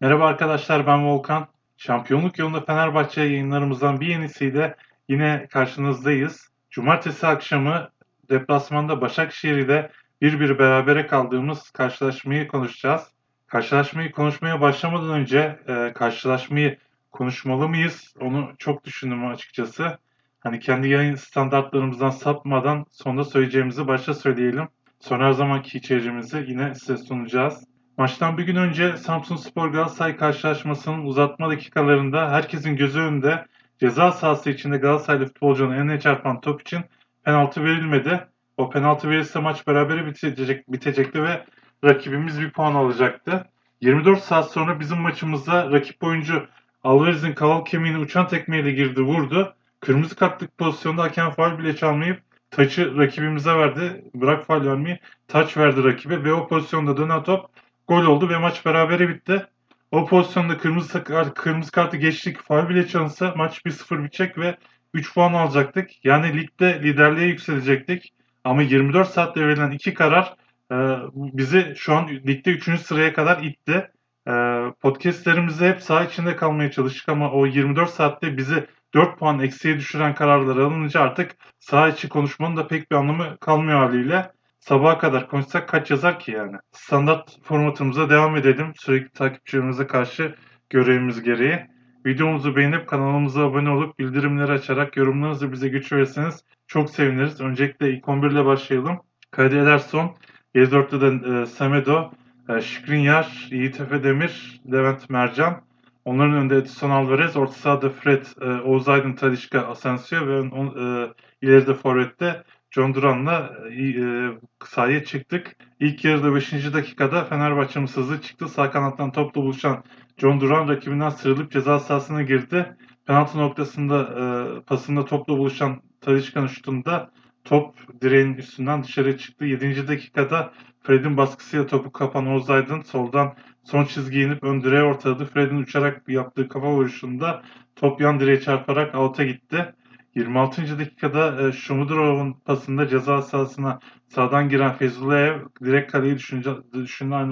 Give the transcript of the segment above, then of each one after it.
Merhaba arkadaşlar ben Volkan. Şampiyonluk yolunda Fenerbahçe yayınlarımızdan bir yenisiyle yine karşınızdayız. Cumartesi akşamı deplasmanda Başakşehir'de bir bir berabere kaldığımız karşılaşmayı konuşacağız. Karşılaşmayı konuşmaya başlamadan önce e, karşılaşmayı konuşmalı mıyız? Onu çok düşündüm açıkçası. Hani kendi yayın standartlarımızdan sapmadan sonda söyleyeceğimizi başta söyleyelim. Sonra her zamanki içeriğimizi yine size sunacağız. Maçtan bir gün önce Samsun Spor Galatasaray karşılaşmasının uzatma dakikalarında herkesin gözü önünde ceza sahası içinde Galatasaraylı futbolcunun eline çarpan top için penaltı verilmedi. O penaltı verilse maç berabere bitecek, bitecekti ve rakibimiz bir puan alacaktı. 24 saat sonra bizim maçımızda rakip oyuncu Alvarez'in kaval kemiğine uçan tekmeyle girdi vurdu. Kırmızı kartlık pozisyonda hakem faul bile çalmayıp taçı rakibimize verdi. Bırak faul vermeyi taç verdi rakibe ve o pozisyonda dönen top gol oldu ve maç berabere bitti. O pozisyonda kırmızı kırmızı kartı geçtik. Faul bile çalınsa maç 1-0 bitecek ve 3 puan alacaktık. Yani ligde liderliğe yükselecektik. Ama 24 saatte verilen iki karar e, bizi şu an ligde 3. sıraya kadar itti. E, podcastlerimizde hep saha içinde kalmaya çalıştık ama o 24 saatte bizi 4 puan eksiye düşüren kararlar alınınca artık saha içi konuşmanın da pek bir anlamı kalmıyor haliyle sabaha kadar konuşsak kaç yazar ki yani? Standart formatımıza devam edelim. Sürekli takipçilerimize karşı görevimiz gereği. Videomuzu beğenip kanalımıza abone olup bildirimleri açarak yorumlarınızı bize güç verirseniz çok seviniriz. Öncelikle ilk 11 ile başlayalım. Kadir Ederson, 7-4'te de e, Semedo, e, Şikrinyar, Yiğit Efe Demir, Levent Mercan. Onların önünde Edson Alvarez, orta sahada Fred, e, Oğuz Aydın, Talişka, Asensio ve on, e, ileride forvette John Duran'la e, e, sahaya çıktık. İlk yarıda 5. dakikada Fenerbahçe'miz hızlı çıktı. Sağ kanattan topla buluşan John Duran rakibinden sıyrılıp ceza sahasına girdi. Penaltı noktasında e, pasında topla buluşan Tadişkan şutunda top direğin üstünden dışarı çıktı. 7. dakikada Fred'in baskısıyla topu kapan Oğuz soldan son çizgiye inip ön direğe ortaladı. Fred'in uçarak yaptığı kafa vuruşunda top yan direğe çarparak out'a gitti. 26. dakikada e, Şumudurov'un pasında ceza sahasına sağdan giren Feyzullayev direkt kaleyi düşündü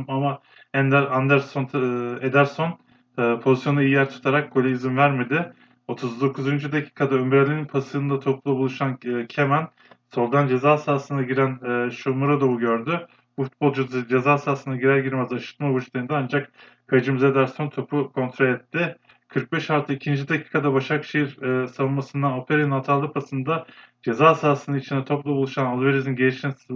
ama Ender Anderson e, Ederson e, pozisyonu iyi yer tutarak gole izin vermedi. 39. dakikada Ömer pasında topla buluşan e, Kemen soldan ceza sahasına giren e, Şumurodov'u gördü. Bu futbolcu ceza sahasına girer girmez aşırtma vuruşlarında ancak kalecimiz Ederson topu kontrol etti. 45 artı 2. dakikada Başakşehir e, savunmasından Opera'nın hatalı pasında ceza sahasının içine topla buluşan Alvarez'in gelişine e,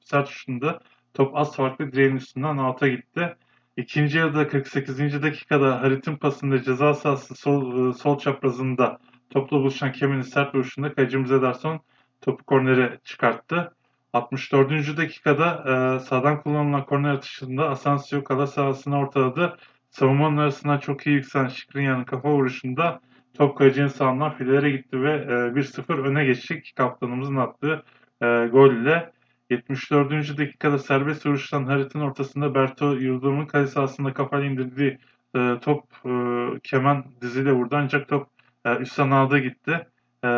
sert şutunda top az farklı direğin üstünden alta gitti. İkinci yarıda 48. dakikada Harit'in pasında ceza sahası sol, e, sol çaprazında topla buluşan Kemal'in sert vuruşunda kalecimiz Ederson topu kornere çıkarttı. 64. dakikada e, sağdan kullanılan korner atışında Asensio kala sahasını ortaladı. Savunmanın arasından çok iyi yükselen Şikrinya'nın kafa vuruşunda top kalecinin sağından filelere gitti ve e, 1-0 öne geçtik. Kaptanımızın attığı e, golle 74. dakikada serbest vuruştan Harit'in ortasında Berto Yıldırım'ın kale sahasında kafayla indirdiği e, top e, keman diziyle vurdu ancak top e, ağda gitti. E,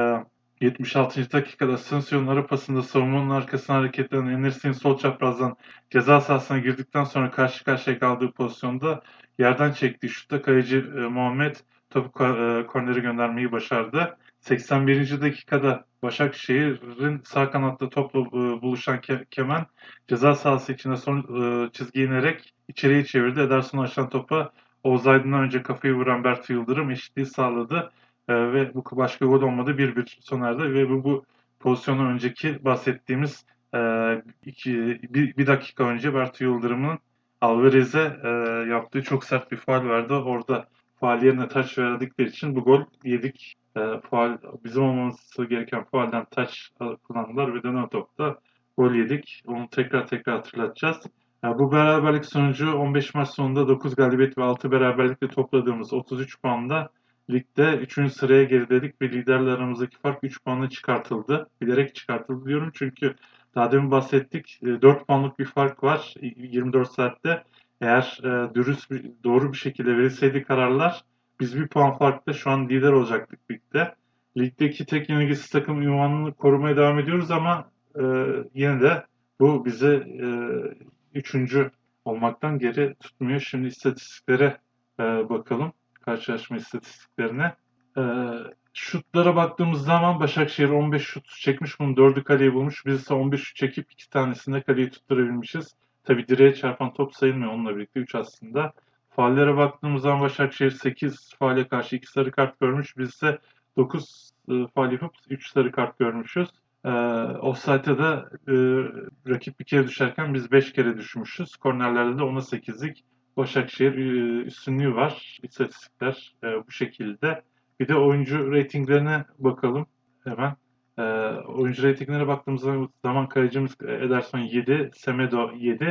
76. dakikada Asensio'nun ara pasında savunmanın arkasına hareketlenen Enes'in sol çaprazdan ceza sahasına girdikten sonra karşı karşıya kaldığı pozisyonda yerden çektiği şutta kaleci e, Muhammed topu e, korneri göndermeyi başardı. 81. dakikada Başakşehir'in sağ kanatta topla e, buluşan Ke Kemen ceza sahası içinde son e, çizgiye inerek içeriye çevirdi. Ederson açan topa Oğuz Aydın'dan önce kafayı vuran Bertu Yıldırım eşitliği sağladı. E, ve bu başka gol olmadı 1-1 sona erdi ve bu, bu pozisyonun önceki bahsettiğimiz e, iki, bir, bir dakika önce Bertu Yıldırım'ın Alvarez'e e, yaptığı çok sert bir faal verdi. Orada faal yerine taç verdikleri için bu gol yedik. E, faal, bizim olması gereken faalden taç kullandılar ve dönen topta gol yedik. Onu tekrar tekrar hatırlatacağız. Yani bu beraberlik sonucu 15 maç sonunda 9 galibiyet ve 6 beraberlikle topladığımız 33 puanda ligde 3. sıraya geriledik ve liderle aramızdaki fark 3 puanla çıkartıldı. Bilerek çıkartıldı diyorum çünkü daha demin bahsettik 4 e, puanlık bir fark var 24 saatte. Eğer e, dürüst doğru bir şekilde verilseydi kararlar biz bir puan farklı şu an lider olacaktık ligde. Ligdeki tek yenilgisiz takım ünvanını korumaya devam ediyoruz ama e, yine de bu bize e, üçüncü olmaktan geri tutmuyor. Şimdi istatistiklere bakalım karşılaşma istatistiklerine. Şutlara baktığımız zaman Başakşehir 15 şut çekmiş. Bunun 4'ü kaleye bulmuş. Biz ise 15 şut çekip 2 tanesinde kaleyi tutturabilmişiz. Tabi direğe çarpan top sayılmıyor onunla birlikte 3 aslında. Faallere baktığımız zaman Başakşehir 8 faale karşı 2 sarı kart görmüş. Biz ise 9 e, faal yapıp 3 sarı kart görmüşüz. E, offside'e de e, rakip bir kere düşerken biz 5 kere düşmüşüz. Kornerlerde de 10'a 8'lik Başakşehir e, üstünlüğü var. İstatistikler e, bu şekilde. Bir de oyuncu reytinglerine bakalım hemen. E, oyuncu reytinglerine baktığımız zaman kalecimiz Ederson 7, Semedo 7,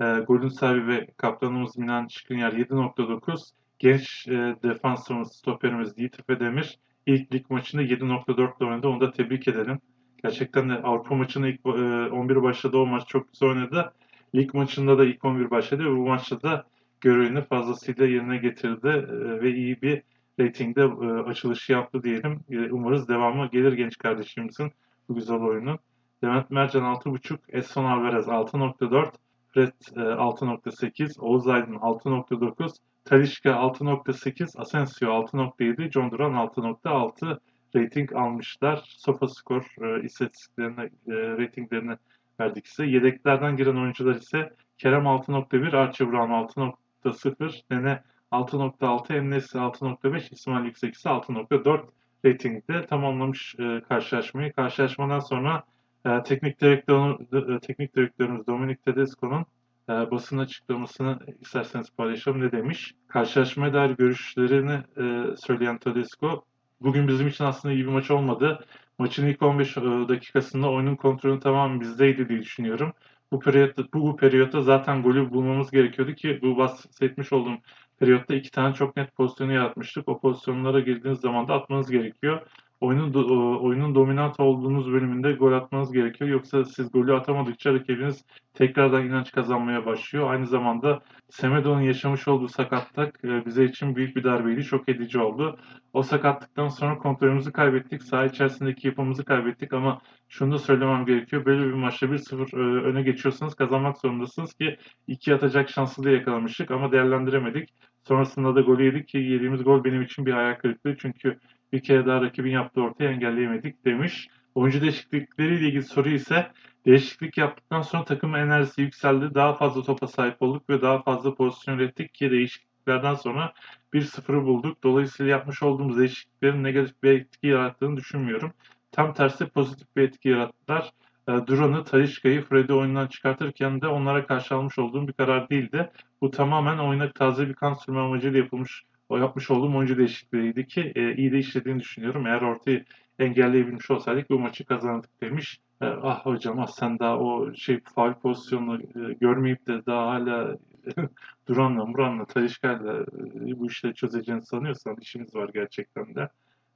e, golün sahibi ve kaptanımız Minan Şikrinyar 7.9, genç e, defansımız, stoperimiz Yiğit Demir ilk lig maçında 7.4 oynadı. Onu da tebrik edelim. Gerçekten de Avrupa maçının ilk e, 11 başladı. O maç çok güzel oynadı. Lig maçında da ilk 11 başladı ve bu maçta da görevini fazlasıyla yerine getirdi e, ve iyi bir reytingde e, açılışı yaptı diyelim. E, umarız devamı gelir genç kardeşimizin bu güzel oyunun. Levent Mercan 6.5, Edson Alvarez 6.4, Fred e, 6.8, Oğuz Aydın 6.9, Talişka 6.8, Asensio 6.7, John Duran 6.6 rating almışlar. SofaScore e, istatistiklerine, e, ratinglerini verdik size. Yedeklerden giren oyuncular ise Kerem 6.1, Archie Brown 6.0, Nene 6.6, Emnesi 6.5, İsmail Yüksek ise 6.4 ratingde tamamlamış e, karşılaşmayı. Karşılaşmadan sonra e, teknik direktör e, teknik direktörümüz Dominic Tedesco'nun e, basın açıklamasını isterseniz paylaşalım ne demiş. Karşılaşmaya dair görüşlerini e, söyleyen Tedesco, bugün bizim için aslında iyi bir maç olmadı. Maçın ilk 15 e, dakikasında oyunun kontrolü tamamen bizdeydi diye düşünüyorum. Bu periyotta, bu, bu periyotta zaten golü bulmamız gerekiyordu ki bu bahsetmiş olduğum periyotta iki tane çok net pozisyonu yaratmıştık. O pozisyonlara girdiğiniz zaman da atmanız gerekiyor oyunun do, oyunun dominant olduğunuz bölümünde gol atmanız gerekiyor. Yoksa siz golü atamadıkça rakibiniz tekrardan inanç kazanmaya başlıyor. Aynı zamanda Semedo'nun yaşamış olduğu sakatlık e, bize için büyük bir darbeydi. Çok edici oldu. O sakatlıktan sonra kontrolümüzü kaybettik. Saha içerisindeki yapımızı kaybettik ama şunu da söylemem gerekiyor. Böyle bir maçta 1-0 e, öne geçiyorsanız kazanmak zorundasınız ki iki atacak şansı da yakalamıştık ama değerlendiremedik. Sonrasında da golü yedik ki yediğimiz gol benim için bir ayak kırıklığı. Çünkü bir kere daha rakibin yaptığı ortaya engelleyemedik demiş. Oyuncu değişiklikleriyle ilgili soru ise değişiklik yaptıktan sonra takımın enerjisi yükseldi. Daha fazla topa sahip olduk ve daha fazla pozisyon ürettik ki değişikliklerden sonra 1-0'ı bulduk. Dolayısıyla yapmış olduğumuz değişikliklerin negatif bir etki yarattığını düşünmüyorum. Tam tersi pozitif bir etki yarattılar. E, Duran'ı, Talişka'yı Fred'i oyundan çıkartırken de onlara karşı almış olduğum bir karar değildi. Bu tamamen oyuna taze bir kan sürme amacıyla yapılmış o yapmış olduğum oyuncu değişikliğiydi ki e, iyi de işlediğini düşünüyorum. Eğer ortayı engelleyebilmiş olsaydık bu maçı kazandık demiş. E, ah hocam ah sen daha o şey faal pozisyonunu e, görmeyip de daha hala Duran'la, Muran'la, Talişka'yla e, bu işleri çözeceğini sanıyorsan işimiz var gerçekten de.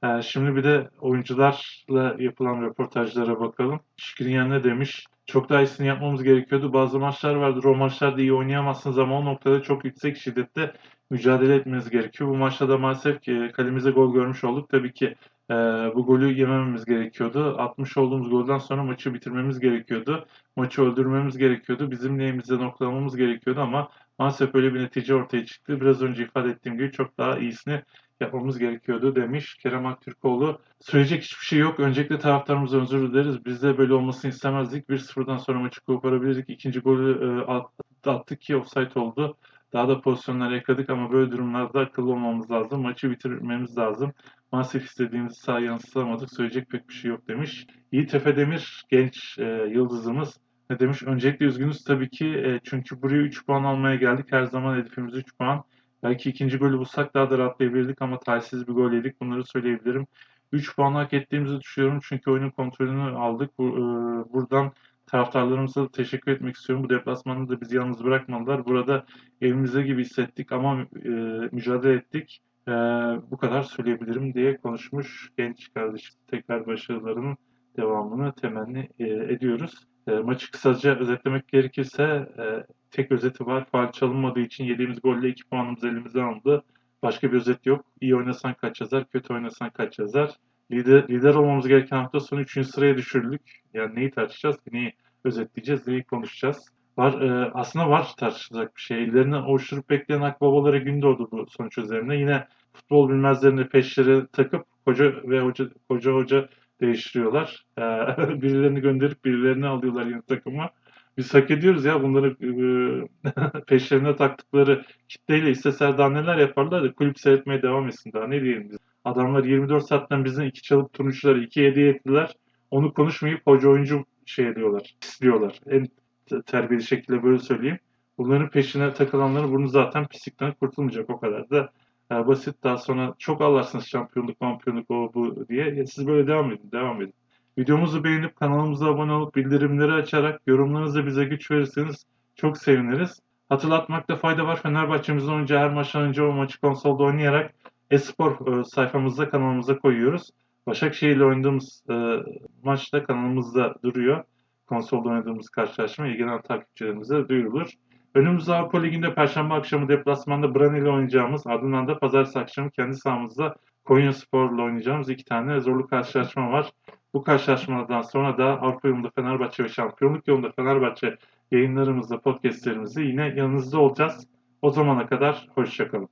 E, şimdi bir de oyuncularla yapılan röportajlara bakalım. Şikrinyan ne demiş? Çok daha iyisini yapmamız gerekiyordu. Bazı maçlar vardır. O maçlarda iyi oynayamazsınız ama o noktada çok yüksek şiddette mücadele etmemiz gerekiyor. Bu maçta da maalesef ki kalemize gol görmüş olduk. Tabii ki e, bu golü yemememiz gerekiyordu. Atmış olduğumuz golden sonra maçı bitirmemiz gerekiyordu. Maçı öldürmemiz gerekiyordu. Bizim lehimize noktalamamız gerekiyordu ama maalesef böyle bir netice ortaya çıktı. Biraz önce ifade ettiğim gibi çok daha iyisini yapmamız gerekiyordu demiş Kerem Aktürkoğlu. Söyleyecek hiçbir şey yok. Öncelikle taraftarımıza özür dileriz. Biz de böyle olmasını istemezdik. 1-0'dan sonra maçı koparabilirdik. İkinci golü e, attık ki offside oldu. Daha da pozisyonlar yakaladık ama böyle durumlarda akıllı olmamız lazım. Maçı bitirmemiz lazım. Maalesef istediğimiz sahaya yansıtamadık. Söyleyecek pek bir şey yok demiş. Yiğit Efe Demir genç e, yıldızımız ne demiş? Öncelikle üzgünüz tabii ki e, çünkü buraya 3 puan almaya geldik. Her zaman hedefimiz 3 puan. Belki ikinci golü bulsak daha da rahatlayabilirdik ama talihsiz bir gol yedik. Bunları söyleyebilirim. 3 puan hak ettiğimizi düşünüyorum çünkü oyunun kontrolünü aldık. Bu, e, buradan taraftarlarımıza da teşekkür etmek istiyorum. Bu deplasmanda da bizi yalnız bırakmadılar. Burada evimizde gibi hissettik ama e, mücadele ettik. E, bu kadar söyleyebilirim diye konuşmuş genç kardeşim. Tekrar başarılarının devamını temenni e, ediyoruz. E, maçı kısaca özetlemek gerekirse e, tek özeti var. Faal çalınmadığı için yediğimiz golle 2 puanımız elimizden alındı. Başka bir özet yok. İyi oynasan kaç yazar, kötü oynasan kaç yazar. Lider, lider olmamız gereken hafta sonu 3. sıraya düşürüldük. Yani neyi tartışacağız? Neyi özetleyeceğiz? Neyi konuşacağız? Var, e, aslında var tartışılacak bir şey. Ellerini ovuşturup bekleyen akbabalara gün doğdu bu sonuç üzerine. Yine futbol bilmezlerini peşleri takıp koca ve hoca, koca hoca değiştiriyorlar. E, birilerini gönderip birilerini alıyorlar yeni takıma. Biz hak ediyoruz ya bunları e, peşlerine taktıkları kitleyle isteseler daha neler yaparlar da kulüp seyretmeye devam etsin daha ne diyelim biz. Adamlar 24 saatten bizden iki çalıp turuncuları iki hediye ettiler. Onu konuşmayıp hoca oyuncu şey ediyorlar, istiyorlar. En te- terbiyeli şekilde böyle söyleyeyim. Bunların peşine takılanların burnu zaten pislikten kurtulmayacak o kadar da e, basit. Daha sonra çok ağlarsınız şampiyonluk, şampiyonluk o bu diye. Ya siz böyle devam edin, devam edin. Videomuzu beğenip kanalımıza abone olup bildirimleri açarak yorumlarınızla bize güç verirseniz çok seviniriz. Hatırlatmakta fayda var. Fenerbahçe'mizin oynayacağı her maçtan önce o maçı konsolda oynayarak Espor e, sayfamızda kanalımıza koyuyoruz. Başakşehir ile oynadığımız e, maçta kanalımızda duruyor. Konsolda oynadığımız karşılaşma ilgilenen takipçilerimize duyurulur. Önümüzde Avrupa Ligi'nde Perşembe akşamı deplasmanda Brann ile oynayacağımız, ardından da Pazartesi akşamı kendi sahamızda Konya Spor ile oynayacağımız iki tane zorlu karşılaşma var. Bu karşılaşmalardan sonra da Avrupa yolunda Fenerbahçe ve şampiyonluk yolunda Fenerbahçe yayınlarımızda, podcastlerimizde yine yanınızda olacağız. O zamana kadar hoşçakalın.